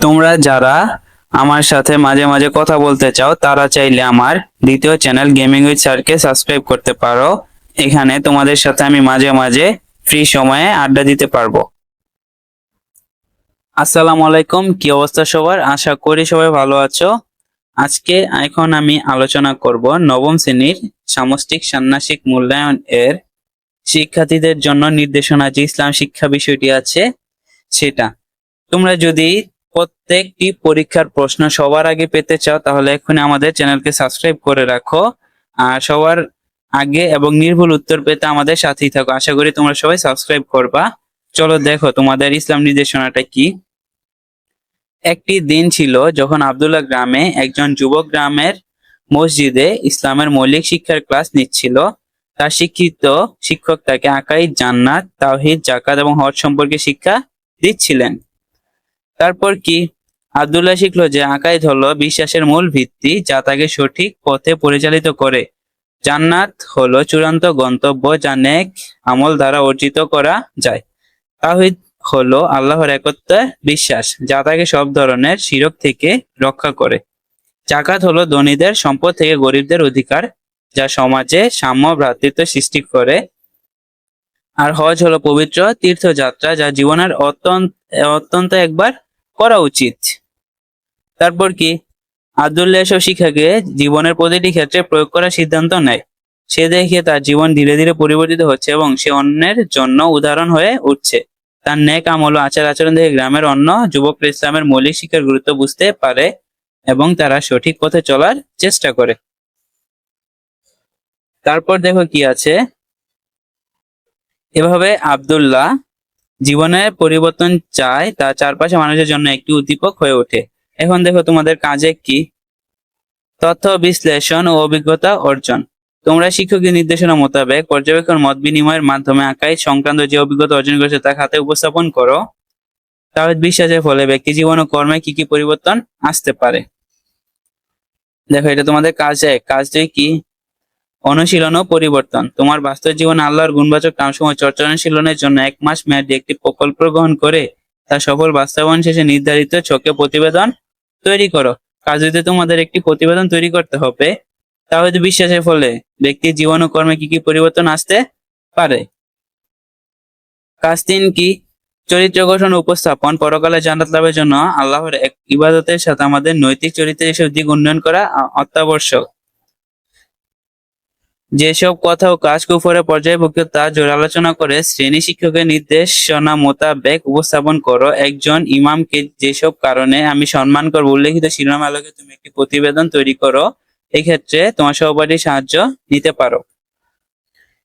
তোমরা যারা আমার সাথে মাঝে মাঝে কথা বলতে চাও, তারা চাইলে আমার দ্বিতীয় চ্যানেল গেমিং উইথ স্যারকে সাবস্ক্রাইব করতে পারো। এখানে তোমাদের সাথে আমি মাঝে মাঝে ফ্রি সময়ে আড্ডা দিতে পারব। আসসালামু আলাইকুম, কি অবস্থা সবার? আশা করি সবাই ভালো আছো। আজকে এখন আমি আলোচনা করব নবম শ্রেণির সামষ্টিক ষান্মাসিক মূল্যায়ন এর শিক্ষার্থীদের জন্য নির্দেশনা যে ইসলাম শিক্ষা বিষয়টি আছে, সেটা। তোমরা যদি প্রত্যেকটি পরীক্ষার প্রশ্ন সবার আগে পেতে চাও, তাহলে এখনই আমাদের চ্যানেলকে সাবস্ক্রাইব করে রাখো। আর সবার আগে এবং নির্ভুল উত্তর পেতে আমাদের সাথেই থাকো। আশা করি তোমরা সবাই সাবস্ক্রাইব করবা। চলো দেখো তোমাদের ইসলাম নির্দেশনাটা কি। একটি দিন ছিল যখন আব্দুল্লাহ গ্রামে একজন যুবক গ্রামের মসজিদে ইসলামের মৌলিক শিক্ষার ক্লাস নিচ্ছিল। তার শিক্ষিত শিক্ষক তাকে আকাই জান্নাত, তাওহিদ, জাকাত এবং হজ সম্পর্কে শিক্ষা দিচ্ছিলেন। তারপর কি? আব্দুল্লাহ শিখলো যে আকাইদ হলো বিশ্বাসের মূল ভিত্তি যা তাকে সঠিক পথে পরিচালিত করে। জান্নাত হলো চূড়ান্ত গন্তব্য যা নেক আমল দ্বারা অর্জিত করা যায়। তাহিদ হলো আল্লাহর একত্বের বিশ্বাস যা তাকে সব ধরনের শিরক থেকে রক্ষা করে। জাকাত হলো ধনীদের সম্পদ থেকে গরিবদের অধিকার যা সমাজে সাম্য ভ্রাতৃত্ব সৃষ্টি করে। আর হজ হলো পবিত্র তীর্থযাত্রা যা জীবনের অত্যন্ত অত্যন্ত একবার করা উচিত। তারপর কি? আব্দুল্লাহ এসব শিক্ষাকে জীবনের প্রতিটি ক্ষেত্রে প্রয়োগ করার সিদ্ধান্ত নেয়। সে দেখে তার জীবন ধীরে ধীরে পরিবর্তিত হচ্ছে এবং সে অন্যের জন্য উদাহরণ হয়ে উঠছে। তার নেক আমল আচার আচরণ দেখে গ্রামের অন্য যুবকরা ইসলামের মৌলিক শিক্ষার গুরুত্ব বুঝতে পারে এবং তারা সঠিক পথে চলার চেষ্টা করে। তারপর দেখো কি আছে? এভাবে আব্দুল্লাহ জীবনে পরিবর্তন চায়, তার চারপাশে মানুষের জন্য একটি উদ্দীপক হয়ে ওঠে। এখন দেখো তোমাদের কাজে কি? তথ্য, বিশ্লেষণ ও অভিজ্ঞতা অর্জন। তোমরা শিক্ষকের নির্দেশনা মোতাবেক পর্যবেক্ষণ, মত বিনিময়ের মাধ্যমে আঁকাই সংক্রান্ত যে অভিজ্ঞতা অর্জন করেছে তা খাতে উপস্থাপন করো। তাহলে বিশ্বাসের ফলে ব্যক্তি জীবন ও কর্মে কি কি পরিবর্তন আসতে পারে? দেখো এটা তোমাদের কাজে কাজ দুই কি? অনুশীলন ও পরিবর্তন। তোমার বাস্তব জীবনে আল্লাহর গুণবাচক কামসমূহ চর্চা অনুশীলনের জন্য এক মাস মেয়াদী একটি প্রকল্প গ্রহণ করে তা সফল বাস্তবায়ন শেষে নির্ধারিত ছকে প্রতিবেদন তৈরি করো। কাজ হইতে তোমাদের একটি প্রতিবেদন তৈরি করতে হবে তা হয়তো বিশ্বাসের ফলে ব্যক্তির জীবন ও কর্মে কি কি পরিবর্তন আসতে পারে? কাজ তিন কি? চরিত্র গঠন উপস্থাপন। পরকালে জান্নাত লাভের জন্য আল্লাহর এক ইবাদতের সাথে আমাদের নৈতিক চরিত্রের এসব দিক উন্নয়ন করা অত্যাবশ্যক। যেসব কথা ও কাজ কুফরে পর্যায়ভুক্ত তা আলোচনা করে শ্রেণি শিক্ষকের নির্দেশনা মোতাবেক উপস্থাপন করো। একজন ইমামকে যেসব কারণে আমি সম্মান করব, উল্লেখিত শিরোনাম আলোকে তুমি একটি প্রতিবেদন তৈরি করো, এক্ষেত্রে তোমার সহপাঠীর সাহায্য নিতে পারো।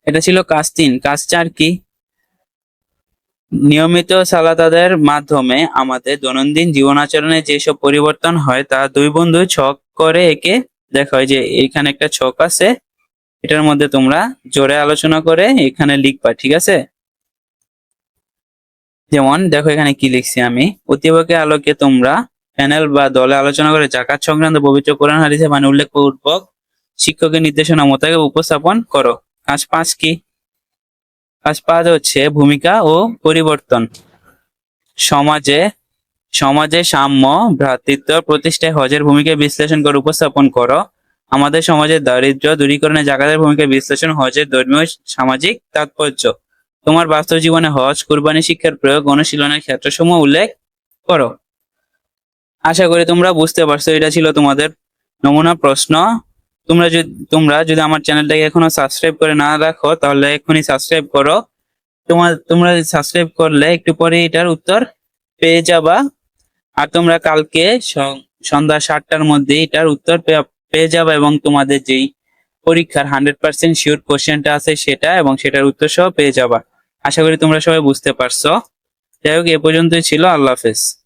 এটা ছিল কাজ তিন। কাজ চার কি? নিয়মিত সালাতাদের মাধ্যমে আমাদের দৈনন্দিন জীবন আচরণে যেসব পরিবর্তন হয়, তা দুই বন্ধু ছক করে একে দেখা হয় যে এখানে একটা ছক আছে এটার মধ্যে তোমরা জোরে আলোচনা করে এখানে লিখবা, ঠিক আছে? যেমন দেখো এখানে কি লিখছি আমি। অতিবকের আলোকে তোমরা প্যানেল বা দলে আলোচনা করে জাকাত সংক্রান্ত পবিত্র কোরআন হাদিসে মানে উল্লেখ পূর্বক শিক্ষকের নির্দেশনা মোতাবেক উপস্থাপন করো। কাজ পাঁচ কি? কাজ পাঁচ হচ্ছে ভূমিকা ও পরিবর্তন। সমাজে সমাজে সাম্য, ভ্রাতৃত্ব, প্রতিষ্ঠায় হজের ভূমিকা বিশ্লেষণ করে উপস্থাপন করো। আমাদের সমাজের দারিদ্র দূরীকরণে জাকাতের ভূমিকা বিশ্লেষণ, হজের ধর্মীয় সামাজিক তাৎপর্য। তোমার বাস্তব জীবনে হজ, কুরবানি শিক্ষার প্রয়োগ, অনুশীলনের ক্ষেত্রসমূহ উল্লেখ করো। আশা করি তোমরা বুঝতে পারছ, এটা ছিল তোমাদের নমুনা প্রশ্ন। তোমরা যদি তোমরা যদি আমার চ্যানেলটাকে এখনও সাবস্ক্রাইব করে না রাখো, তাহলে এখনই সাবস্ক্রাইব করো। তোমার, তোমরা সাবস্ক্রাইব করলে একটু পরে এটার উত্তর পেয়ে যাবা। আর তোমরা কালকে সন্ধ্যা সাতটার মধ্যে এটার উত্তর পে- পেয়ে যাবে এবং তোমাদের যেই পরীক্ষার হান্ড্রেড পার্সেন্ট শিওর কোশ্চেনটা আছে সেটা এবং সেটার উত্তর সহ পেয়ে যাবা। আশা করি তোমরা সবাই বুঝতে পারছ। যাই হোক, এ পর্যন্তই ছিল। আল্লাহ হাফেজ।